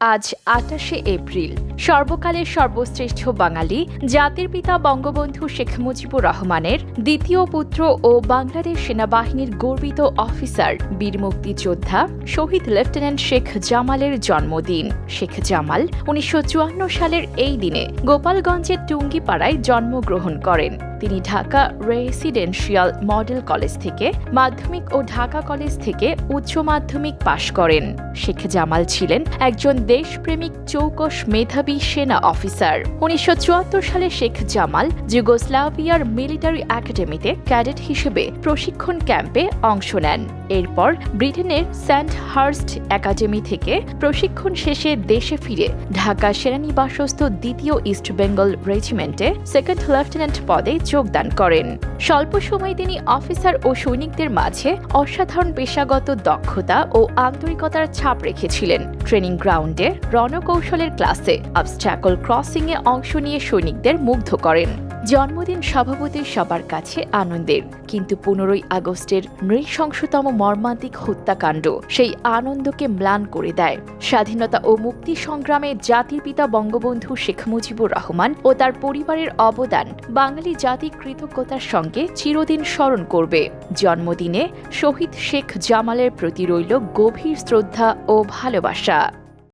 আজ আটাশে এপ্রিল। সর্বকালের সর্বশ্রেষ্ঠ বাঙালি, জাতির পিতা বঙ্গবন্ধু শেখ মুজিবুর রহমানের দ্বিতীয় পুত্র ও বাংলাদেশ সেনাবাহিনীর গর্বিত অফিসার, বীর মুক্তিযোদ্ধা শহীদ লেফটেন্যান্ট শেখ জামালের জন্মদিন। শেখ জামাল উনিশশো চুয়ান্ন সালের এই দিনে গোপালগঞ্জের টুঙ্গিপাড়ায় জন্মগ্রহণ করেন। তিনি ঢাকা রেসিডেন্সিয়াল মডেল কলেজ থেকে মাধ্যমিক ও ঢাকা কলেজ থেকে উচ্চ মাধ্যমিক পাশ করেন। শেখ জামাল ছিলেন একজন দেশপ্রেমিক চৌকস মেধাবী সেনা অফিসার। উনিশশো চুয়াত্তর সালে শেখ জামাল যুগোস্লাভিয়ার মিলিটারি একাডেমিতে ক্যাডেট হিসেবে প্রশিক্ষণ ক্যাম্পে অংশ নেন। এরপর ব্রিটেনের সেন্ট হার্স্ট একাডেমি থেকে প্রশিক্ষণ শেষে দেশে ফিরে ঢাকা সেনানিবাসস্থ দ্বিতীয় ইস্ট বেঙ্গল রেজিমেন্টে সেকেন্ড লেফটেন্যান্ট পদে যোগদান করেন। স্বল্প সময়ে তিনি অফিসার ও সৈনিকদের মাঝে অসাধারণ পেশাগত দক্ষতা ও আন্তরিকতার ছাপ রেখেছিলেন। ট্রেনিং গ্রাউন্ডে রণকৌশলের ক্লাসে আবস্ট্যাকল ক্রসিংয়ে অংশ নিয়ে সৈনিকদের মুগ্ধ করেন। জন্মদিন স্বভাবতই সবার কাছে আনন্দের। কিন্তু পনেরোই আগস্টের নৃশংসতম মর্মান্তিক হত্যাকাণ্ড সেই আনন্দকে ম্লান করে দেয়। স্বাধীনতা ও মুক্তি সংগ্রামে জাতির পিতা বঙ্গবন্ধু শেখ মুজিবুর রহমান ও তার পরিবারের অবদান বাঙালি জাতি কৃতজ্ঞতার সঙ্গে চিরদিন স্মরণ করবে। জন্মদিনে শহীদ শেখ জামালের প্রতি রইল গভীর শ্রদ্ধা ও ভালোবাসা।